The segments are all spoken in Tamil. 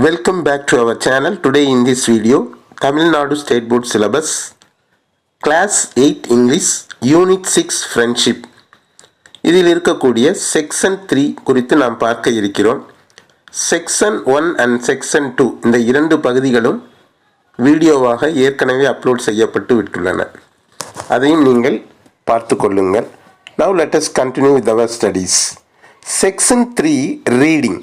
Welcome back to our channel. Today in this video, Tamil Nadu State Board Syllabus, Class 8 English, Unit 6 Friendship. இதில் இருக்கக்கூடிய செக்ஷன் த்ரீ குறித்து நாம் பார்க்க இருக்கிறோம் section one and section two இந்த இரண்டு பகுதிகளும் வீடியோவாக ஏற்கனவே அப்லோட் செய்யப்பட்டு விட்டுள்ளன அதையும் நீங்கள் பார்த்து கொள்ளுங்கள் now let us continue with our studies section three reading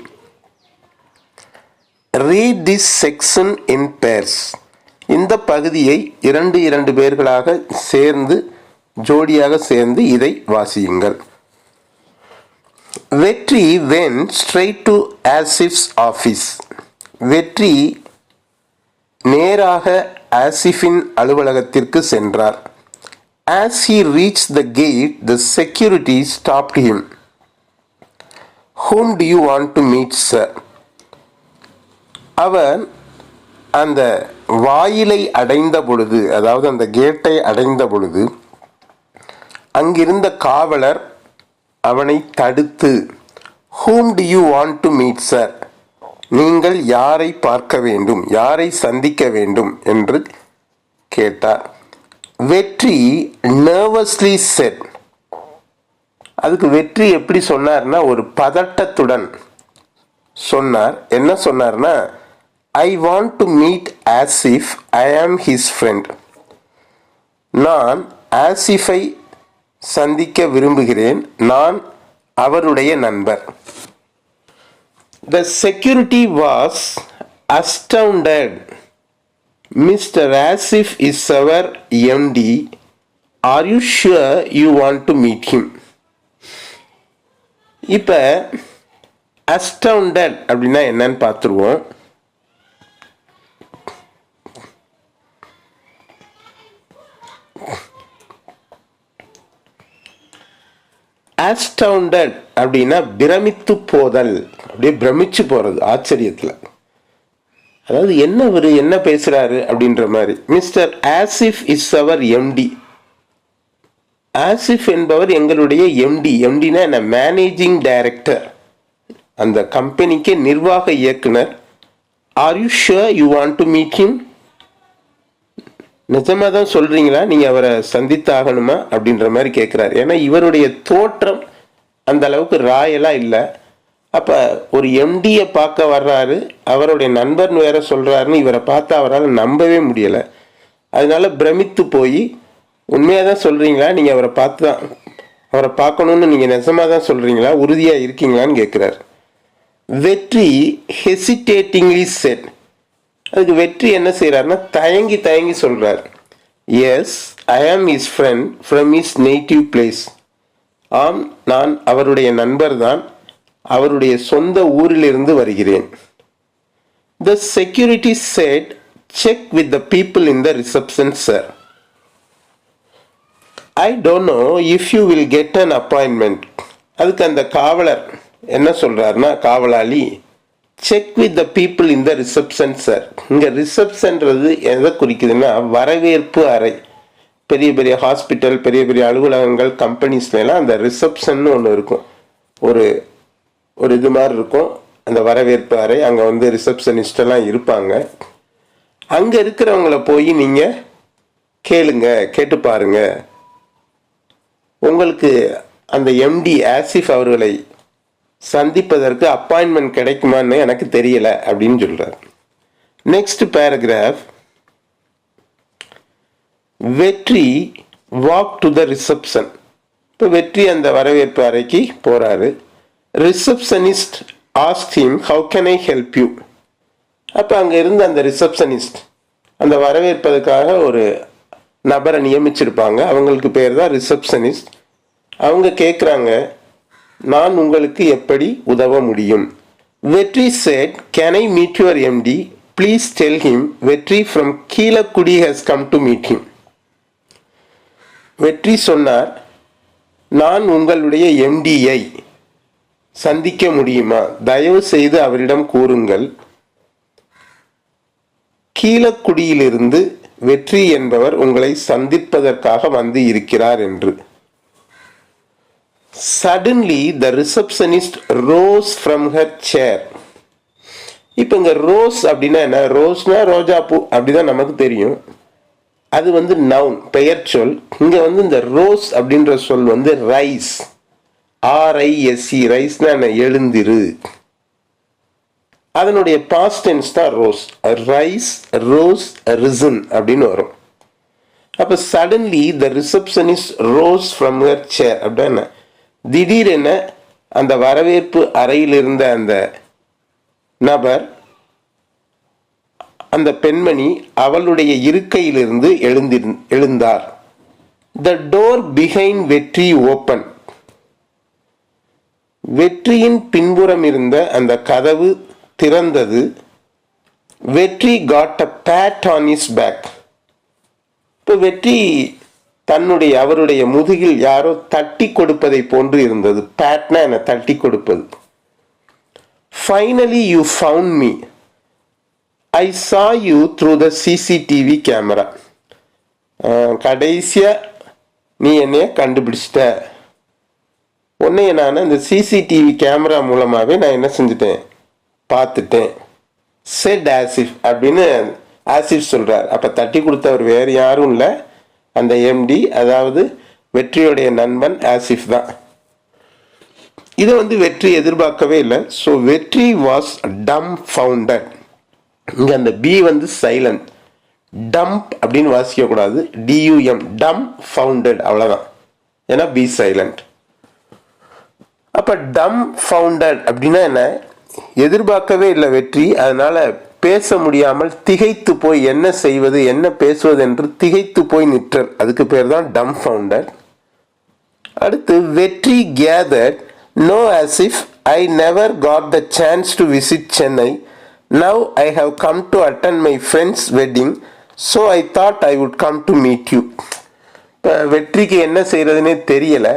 read this section in pairs இந்த பகுதியை இரண்டு இரண்டு பேர்களாக சேர்ந்து ஜோடியாக சேர்ந்து இதை வாசியுங்கள். Vetri went straight to Asif's office Vetri நேராக ஆசிஃபின் அலுவலகத்திற்கு சென்றார். As he reach the gate the security stopped him whom do you want to meet sir அவன் அந்த வாயிலை அடைந்த பொழுது அதாவது அந்த கேட்டை அடைந்த பொழுது அங்கிருந்த காவலர் அவனை தடுத்து whom do you want to meet sir நீங்கள் யாரை பார்க்க வேண்டும்? யாரை சந்திக்க வேண்டும்? என்று கேட்டார். வெற்றி நர்வஸ்லி செட் அதுக்கு வெற்றி எப்படி சொன்னார்னா ஒரு பதட்டத்துடன் சொன்னார். என்ன சொன்னார்னா I want to meet Asif I am his friend நான் ஆசிஃபை சந்திக்க விரும்புகிறேன். நான் அவருடைய நண்பர். The security was astounded mister Asif is our MD are you sure you want to meet him இப்போ அஸ்டவுண்டட் அப்படின்னா என்னன்னு பார்த்துருவோம். ஆஸ்டவுண்டட் அப்படின்னா பிரமித்து போதல். அப்படியே பிரமிச்சு போகிறது ஆச்சரியத்தில். அதாவது என்ன அவர் என்ன பேசுகிறாரு அப்படின்ற மாதிரி. Mister Asif is our MD Asif என்பவர் எங்களுடைய எம்டி எம்டினா என்ன? மேனேஜிங் டைரக்டர் அந்த கம்பெனிக்கு நிர்வாக இயக்குனர். Are you sure you want to meet him நிஜமாக தான் சொல்கிறீங்களா நீங்கள் அவரை சந்தித்தாகணுமா? அப்படின்ற மாதிரி கேட்குறாரு ஏன்னா இவருடைய தோற்றம் அந்த அளவுக்கு ராயலாக இல்லை. அப்போ ஒரு எம்டியை பார்க்க வர்றாரு. அவருடைய நண்பர்னு வேற சொல்கிறாருன்னு இவரை பார்த்தா அவரால் நம்பவே முடியலை. அதனால பிரமித்து போய் உண்மையாக தான் சொல்கிறீங்களா நீங்கள் அவரை பார்த்து தான் அவரை பார்க்கணுன்னு நீங்கள் நிஜமாக தான் சொல்கிறீங்களா உறுதியாக இருக்கீங்களான்னு கேட்குறாரு வெற்றி ஹெசிடேட்டிங்லி செட் அதுக்கு வெற்றி என்ன செய்கிறாருன்னா தயங்கி தயங்கி சொல்கிறார் yes I am his friend from his native place ஆம் நான் அவருடைய நண்பர் தான். அவருடைய சொந்த ஊரிலிருந்து வருகிறேன். The security said check with the people in the reception sir I don't know if you will get an appointment அதுக்கு அந்த காவலர் என்ன சொல்கிறாருன்னா காவலாளி செக் வித் த பீப்புள் இந்த ரிசப்ஷன் சார் இங்கே ரிசப்ஷன்றது எதை குறிக்குதுன்னா வரவேற்பு அறை. பெரிய பெரிய ஹாஸ்பிட்டல் பெரிய பெரிய அலுவலகங்கள் கம்பெனிஸ்லாம் அந்த ரிசப்ஷன் ஒன்று இருக்கும். ஒரு ஒரு இது மாதிரி இருக்கும். அந்த வரவேற்பு அறை அங்கே வந்து ரிசப்ஷனிஸ்டெல்லாம் இருப்பாங்க. அங்கே இருக்கிறவங்கள போய் நீங்கள் கேளுங்க கேட்டு பாருங்க. உங்களுக்கு அந்த எம்டி ஆசிஃப் அவர்களை சந்திப்பதற்கு அப்பாயின்மெண்ட் கிடைக்குமான்னு எனக்கு தெரியல அப்படின்னு சொல்றார். Next paragraph Vetri walk to the reception இப்போ வெற்றி அந்த வரவேற்பு அறைக்கு போறாரு. Receptionist ask him how can I help you அப்போ அங்கே இருந்த அந்த ரிசப்ஷனிஸ்ட் அந்த வரவேற்பதற்காக ஒரு நபரை நியமிச்சிருப்பாங்க. அவங்களுக்கு பேர் தான் ரிசப்ஷனிஸ்ட் அவங்க கேட்குறாங்க நான் உங்களுக்கு எப்படி உதவ முடியும்? Vetri said can I meet your MD please tell him Vetri from Keezhakudi has come to meet him Vetri சொன்னார் நான் உங்களுடைய எம்டியை சந்திக்க முடியுமா? தயவு செய்து அவரிடம் கூறுங்கள். கீழக்குடியிலிருந்து வெற்றி என்பவர் உங்களை சந்திப்பதற்காக வந்து இருக்கிறார் என்று. Suddenly the receptionist rose from her chair இப்போ இங்கே ரோஸ் அப்படின்னா என்ன? ரோஸ்னா ரோஜா பூ அப்படிதான் நமக்கு தெரியும். அது வந்து நவுன் பெயர் சொல். இங்கே வந்து இந்த ரோஸ் அப்படின்ற சொல் வந்து ரைஸ் ஆர்ஐஎஸ்சி ரைஸ்னா என்ன? எழுந்திரு. அதனுடைய பாஸ்ட் டென்ஸ் தான் ரோஸ் ரைஸ் ரோஸ் ரிசன் அப்படின்னு வரும். அப்போ suddenly the receptionist rose from her chair அப்படின்னா திடீரென அந்த வரவேற்பு அறையில் இருந்த அந்த நபர் அந்த பெண்மணி அவளுடைய இருக்கையிலிருந்து எழுந்தி எழுந்தார். The door behind Vetri open வெற்றியின் பின்புறம் இருந்த அந்த கதவு திறந்தது. Vetri got a pat on his back இப்போ வெற்றி தன்னுடைய அவருடைய முதுகில் யாரோ தட்டி கொடுப்பதை போன்று இருந்தது. பேட்னா என்னை தட்டி கொடுப்பது. Finally you found me I saw you through the CCTV camera கடைசியாக நீ என்னைய கண்டுபிடிச்சிட்ட. உன்னைய நான் இந்த சிசிடிவி கேமரா மூலமாகவே நான் என்ன செஞ்சுட்டேன்? பார்த்துட்டேன். செட் ஆசிஃப் அப்படின்னு ஆசிஃப் சொல்கிறார் அப்போ தட்டி கொடுத்தவர் வேறு யாரும் இல்லை. அந்த எம்டி அதாவது வெற்றியுடைய நண்பன் ஆசிஃப் தான். இதை வந்து வெற்றி எதிர்பார்க்கவே இல்லை. ஸோ வெற்றி வாஸ் டம் ஃபவுண்டட் இங்கே அந்த பி வந்து சைலண்ட் டம்ப் அப்படின்னு வாசிக்கக்கூடாது. டியூஎம் டம் ஃபவுண்டட் அவ்வளோதான் ஏன்னா பி சைலண்ட் அப்போ டம் ஃபவுண்டட் அப்படின்னா என்ன? எதிர்பார்க்கவே இல்லை வெற்றி. அதனால் பேச முடியாமல் திகைத்து போய் என்ன செய்வது என்ன பேசுவது என்று திகைத்து போய் நிற்றல் அதுக்கு பேர் தான் டம் ஃபவுண்டர் அடுத்து Vetri gathered no as if I never got the chance to visit Chennai now I have come to attend my friend's wedding so I thought I would come to meet you இப்போ வெற்றிக்கு என்ன செய்கிறதுனே தெரியலை.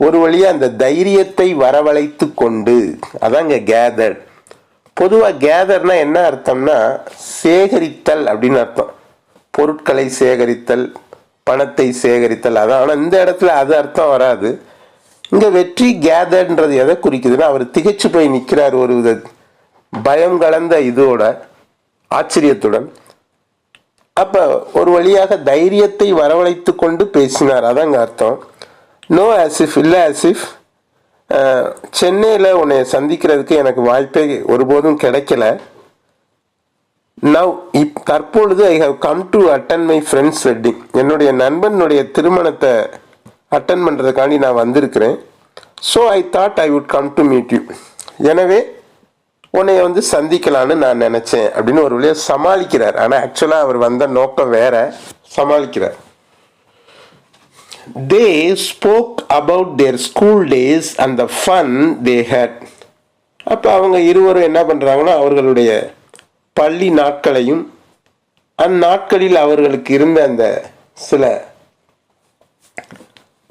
ஒரு வழியாக அந்த தைரியத்தை வரவழைத்து கொண்டு அதாங்க கேதர்ட் பொதுவாக கேதர்னா என்ன அர்த்தம்னா சேகரித்தல் அப்படின்னு அர்த்தம். பொருட்களை சேகரித்தல் பணத்தை சேகரித்தல் அதான். ஆனால் இந்த இடத்துல அது அர்த்தம் வராது. இங்கே வெற்றி கேதர்ன்றது எதை குறிக்குதுன்னா அவர் திகைச்சு போய் நிற்கிறார் ஒரு வித பயம் கலந்த இதோட ஆச்சரியத்துடன். அப்போ ஒரு வழியாக தைரியத்தை வரவழைத்து கொண்டு பேசினார். அதாங்க அர்த்தம். நோ ஆசிஃப் இல்லை ஆசிஃப் சென்னையில் உன்னை சந்திக்கிறதுக்கு எனக்கு வாய்ப்பே ஒருபோதும் கிடைக்கல. நவ் இப் தற்பொழுது I have come to attend my friend's wedding என்னுடைய நண்பனுடைய திருமணத்தை அட்டன் பண்ணுறதுக்காண்டி நான் வந்திருக்கிறேன். So I thought I would come to meet you எனவே உன்னை வந்து சந்திக்கலான்னு நான் நினச்சேன் அப்படின்னு ஒரு வழியாக சமாளிக்கிறார். ஆனால் ஆக்சுவலாக அவர் வந்த நோக்கம் வேற. சமாளிக்கிறார். They spoke about their school days and the fun they had. அப்போ அவங்க இருவரும் என்ன பண்ணுறாங்கன்னா அவர்களுடைய பள்ளி நாட்களையும் அந்நாட்களில் அவர்களுக்கு இருந்த அந்த சில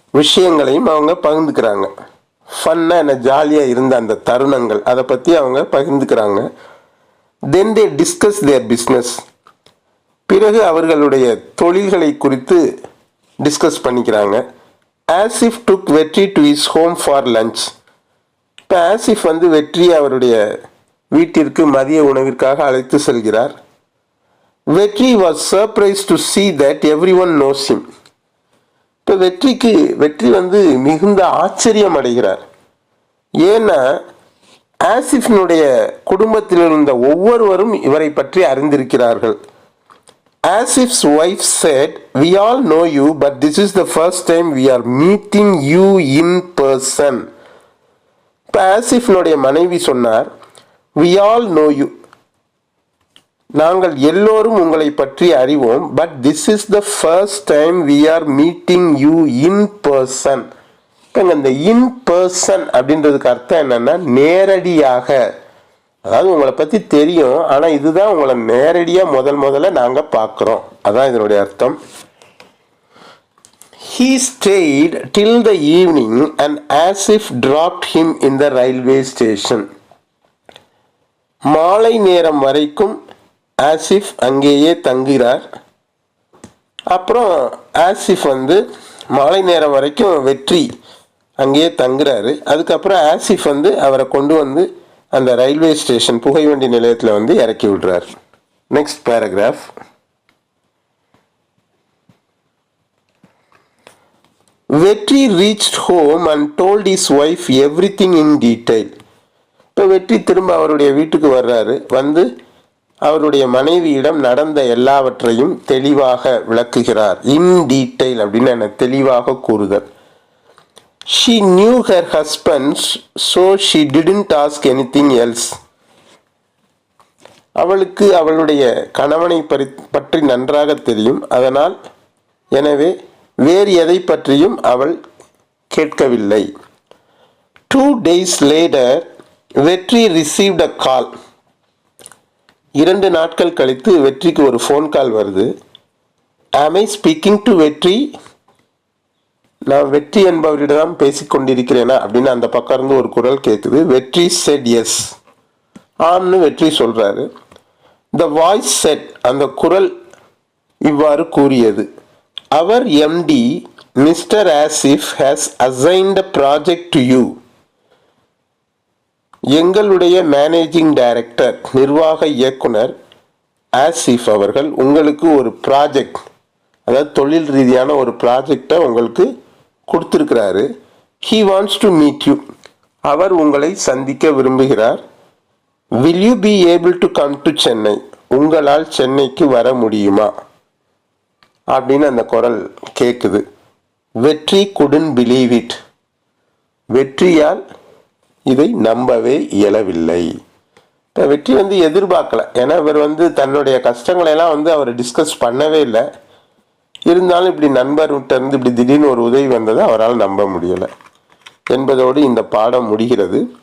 விஷயங்களையும் அவங்க பகிர்ந்துக்கிறாங்க. ஃபன்னாக என்ன? ஜாலியாக இருந்த அந்த தருணங்கள். அதை பற்றி அவங்க பகிர்ந்துக்கிறாங்க. தென் தே டிஸ்கஸ் தேர் பிஸ்னஸ் பிறகு அவர்களுடைய தொழில்களை குறித்து டிஸ்கஸ் பண்ணிக்கிறாங்க. Asif took Vetri to his home for lunch இப்போ ஆசிஃப் வந்து வெற்றி அவருடைய வீட்டிற்கு மதிய உணவிற்காக அழைத்து செல்கிறார். Vetri was surprise to see that everyone knows him. இப்போ வெற்றிக்கு வெற்றி வந்து மிகுந்த ஆச்சரியம் அடைகிறார். ஏன்னா ஆசிஃபினுடைய குடும்பத்தில் இருந்த ஒவ்வொருவரும் இவரை பற்றி அறிந்திருக்கிறார்கள். Asif's wife said, we all know you but this is the first time we are meeting you in person இப்போ ஆசிஃபினுடைய மனைவி சொன்னார் வி ஆல் நோ யூ நாங்கள் எல்லோரும் உங்களை பற்றி அறிவோம் but this is the first time we are meeting you in person இப்போ இந்த இன் பர்சன் அப்படின்றதுக்கு அர்த்தம் என்னென்னா நேரடியாக. அதாவது உங்களை பற்றி தெரியும் ஆனால் இதுதான் உங்களை நேரடியாக முதல் முதல்ல நாங்கள் பார்க்குறோம் அதான் இதனுடைய அர்த்தம். He stayed till the evening and as if dropped him in the railway station. மாலை நேரம் வரைக்கும் ஆசிஃப் அங்கேயே தங்குகிறார். அப்புறம் ஆசிஃப் வந்து மாலை நேரம் வரைக்கும் வெற்றி அங்கேயே தங்குறாரு. அதுக்கப்புறம் ஆசிஃப் வந்து அவரை கொண்டு வந்து அந்த ரயில்வே ஸ்டேஷன் புகைவண்டி நிலையத்தில் வந்து இறக்கி விடுறார். Next paragraph Vetri reached home and told his wife everything in detail இப்போ வெற்றி திரும்ப அவருடைய வீட்டுக்கு வர்றாரு. வந்து அவருடைய மனைவியிடம் நடந்த எல்லாவற்றையும் தெளிவாக விளக்குகிறார். இன் டீடைல் அப்படின்னு என்ன தெளிவாக கூறுதல் She knew her husband, so she didn't ask anything else. Else அவளுக்கு அவளுடைய கணவனை பறி பற்றி நன்றாக தெரியும். அதனால் எனவே வேறு எதை பற்றியும் அவள் கேட்கவில்லை. Two days later Vetri received a call இரண்டு நாட்கள் கழித்து வெற்றிக்கு ஒரு ஃபோன் கால் வருது. ஐ ஸ்பீக்கிங் டு வெற்றி? நான் வெற்றி என்பவரிடம் தான் பேசிக் கொண்டிருக்கிறேனா? அப்படின்னு அந்த பக்கம் இருந்து ஒரு குரல் கேட்குது. வெற்றி செட் எஸ் ஆம்னு வெற்றி சொல்கிறாரு த வாய்ஸ் செட் அந்த குரல் இவ்வாறு கூறியது. அவர் MD mister Asif has assigned the project to you எங்களுடைய மேனேஜிங் டைரக்டர் நிர்வாக இயக்குனர் ஆசிஃப் அவர்கள் உங்களுக்கு ஒரு ப்ராஜெக்ட் அதாவது தொழில் ரீதியான ஒரு ப்ராஜெக்டை உங்களுக்கு கொடுத்துருக்கிறாரு. He wants to meet you அவர் உங்களை சந்திக்க விரும்புகிறார். Will you be able to come to Chennai உங்களால் சென்னைக்கு வர முடியுமா? அப்படின்னு அந்த குரல் கேட்குது வெற்றி குடன் பிலீவ் இட் வெற்றியால் இதை நம்பவே இயலவில்லை. இப்போ வெற்றி வந்து எதிர்பார்க்கல. ஏன்னா இவர் வந்து தன்னுடைய கஷ்டங்களை எல்லாம் வந்து அவர் டிஸ்கஸ் பண்ணவே இல்லை. இருந்தாலும் இப்படி நண்பர்கிட்ட இருந்து இப்படி திடீர்னு ஒரு உதவி வந்ததை அவரால் நம்ப முடியலை. என்பதோடு இந்த பாடம் முடிகிறது.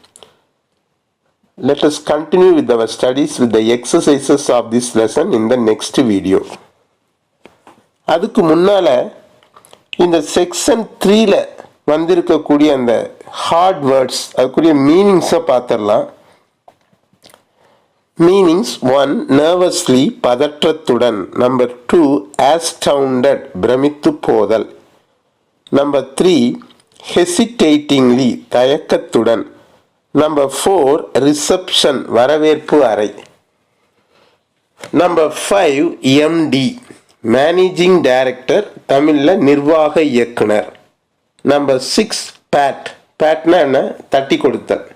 Let us continue with our studies with the exercises of this lesson in the next video. அதுக்கு முன்னால இந்த செக்ஷன் த்ரீல வந்திருக்கக்கூடிய அந்த ஹார்ட் வேர்ட்ஸ் அதுக்குரிய மீனிங்ஸை பார்த்துடலாம். மீனிங்ஸ் ஒன் நர்வஸ்லி பதற்றத்துடன். நம்பர் டூ ஆஸ்டவுண்டட் பிரமித்து போதல். நம்பர் த்ரீ ஹெசிடேட்டிங்லி தயக்கத்துடன். நம்பர் ஃபோர் ரிசப்ஷன் வரவேற்பு அறை. Number five MD managing director தமிழில் நிர்வாக இயக்குனர். நம்பர் சிக்ஸ் பேட் பேட்னா என்ன? தட்டி கொடுத்தல்.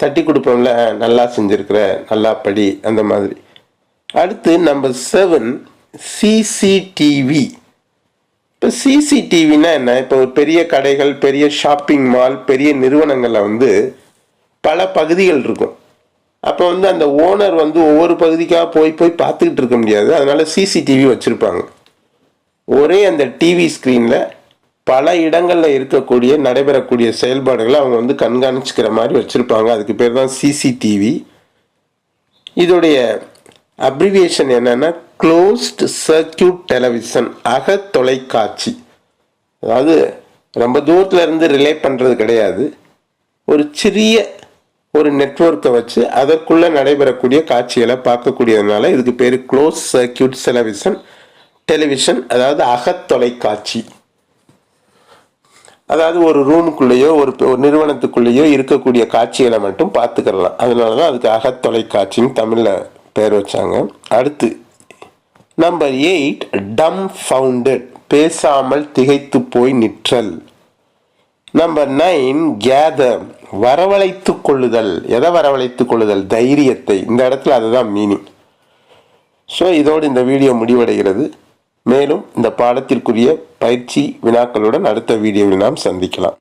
தட்டி கொடுப்போம்ல நல்லா செஞ்சுருக்கிற நல்லா படி அந்த மாதிரி. அடுத்து நம்பர் செவன் சிசிடிவி இப்போ சிசிடிவினா என்ன? இப்போ ஒரு பெரிய கடைகள் பெரிய ஷாப்பிங் மால் பெரிய நிறுவனங்களில் வந்து பல பகுதிகள் இருக்கும். அப்போ வந்து அந்த ஓனர் வந்து ஒவ்வொரு பகுதிக்காக போய் போய் பார்த்துக்கிட்டு இருக்க முடியாது. அதனால சிசிடிவி வச்சுருப்பாங்க. ஒரே அந்த டிவி ஸ்க்ரீனில் பல இடங்களில் இருக்கக்கூடிய நடைபெறக்கூடிய செயல்பாடுகளை அவங்க வந்து கண்காணிச்சுக்கிற மாதிரி வச்சுருப்பாங்க. அதுக்கு பேர் தான் சிசிடிவி இதோடைய அப்ரிவியேஷன் என்னென்னா க்ளோஸ்ட் சர்க்கியூட் டெலிவிஷன் அக தொலைக்காட்சி. அதாவது ரொம்ப தூரத்தில் இருந்து ரிலே பண்ணுறது கிடையாது. ஒரு சிறிய ஒரு நெட்வொர்க்கை வச்சு அதற்குள்ளே நடைபெறக்கூடிய காட்சிகளை பார்க்கக்கூடியதுனால இதுக்கு பேர் க்ளோஸ் சர்க்கியூட் டெலிவிஷன் டெலிவிஷன் அதாவது அகத்தொலைக்காட்சி அதாவது ஒரு ரூமுக்குள்ளேயோ ஒரு நிறுவனத்துக்குள்ளேயோ இருக்கக்கூடிய காட்சிகளை மட்டும் பார்த்துக்கிறலாம். அதனால தான் அதுக்கு அகத்தொலைக்காட்சின்னு தமிழில் பேர் வச்சாங்க. அடுத்து நம்பர் எயிட் டம் ஃபவுண்டட் பேசாமல் திகைத்து போய் நிற்றல். நம்பர் நைன் கேதர் வரவழைத்து கொள்ளுதல். எதை வரவழைத்து கொள்ளுதல்? தைரியத்தை. இந்த இடத்துல அதுதான் மீனிங் ஸோ இதோடு இந்த வீடியோ முடிவடைகிறது. மேலும் இந்த பாடத்திற்குரிய பயிற்சி வினாக்களுடன் அடுத்த வீடியோவில் நாம் சந்திக்கலாம்.